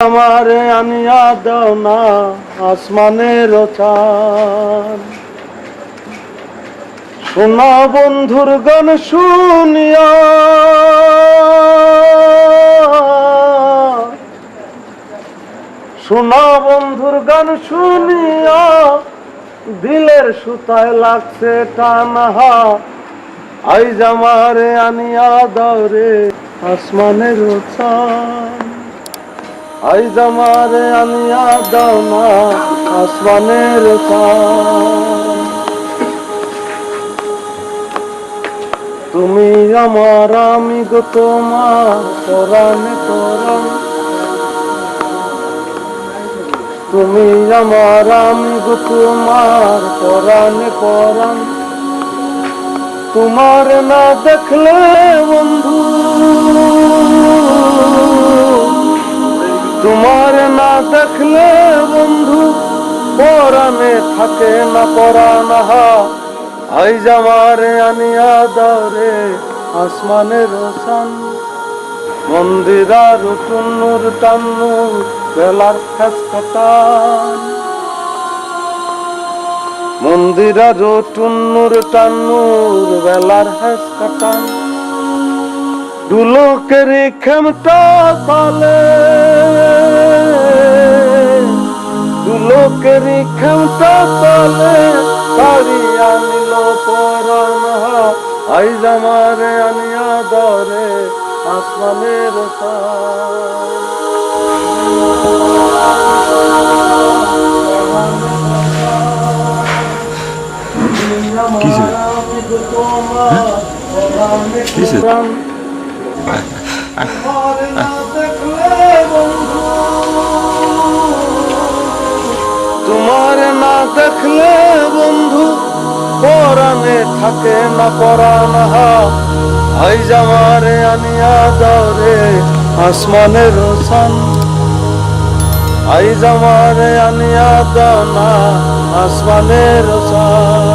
আমারে আনিয়া দাও না আসমানের চাঁদ। শোনা বন্ধুর গান শুনিয়া শোনা বন্ধুর গান শুনিয়া দিলের সুতায় লাগছে টানহা। আইজ আমারে আনিয়া দাও রে আসমানের চাঁদ। আইজ আমারে আনিয়া দাও না আসমানের। তুমি আমার, আমি গো তোমার পরাণে পরাণ তুমি আমার, আমি গো তোমার পরাণে পরাণ তোমার না দেখলে বন্ধু দেখলে বন্ধু, পরাণে থাকে না পরাণ আই জামারে আনিয়া দাও রে আসমানের রোশন মন্দিরার টুন্নুর টান্নুর বেলার ফেস কাটান মন্দিরার টুন্নুর টান্নুর বেলার হেস কাটান দুলোকের খেমটা তালে খেমটা তালে তারি আনিল পরাণ আই জামারে আনিয়া দরে আসমানের সার কি তোমার না দেখলে বন্ধু, পরাণে থাকে না পরাণ আই জামারে আনিয়া দরে আসমানের রোশন আই জামারে আনিয়া দাও না আসমানের রোশন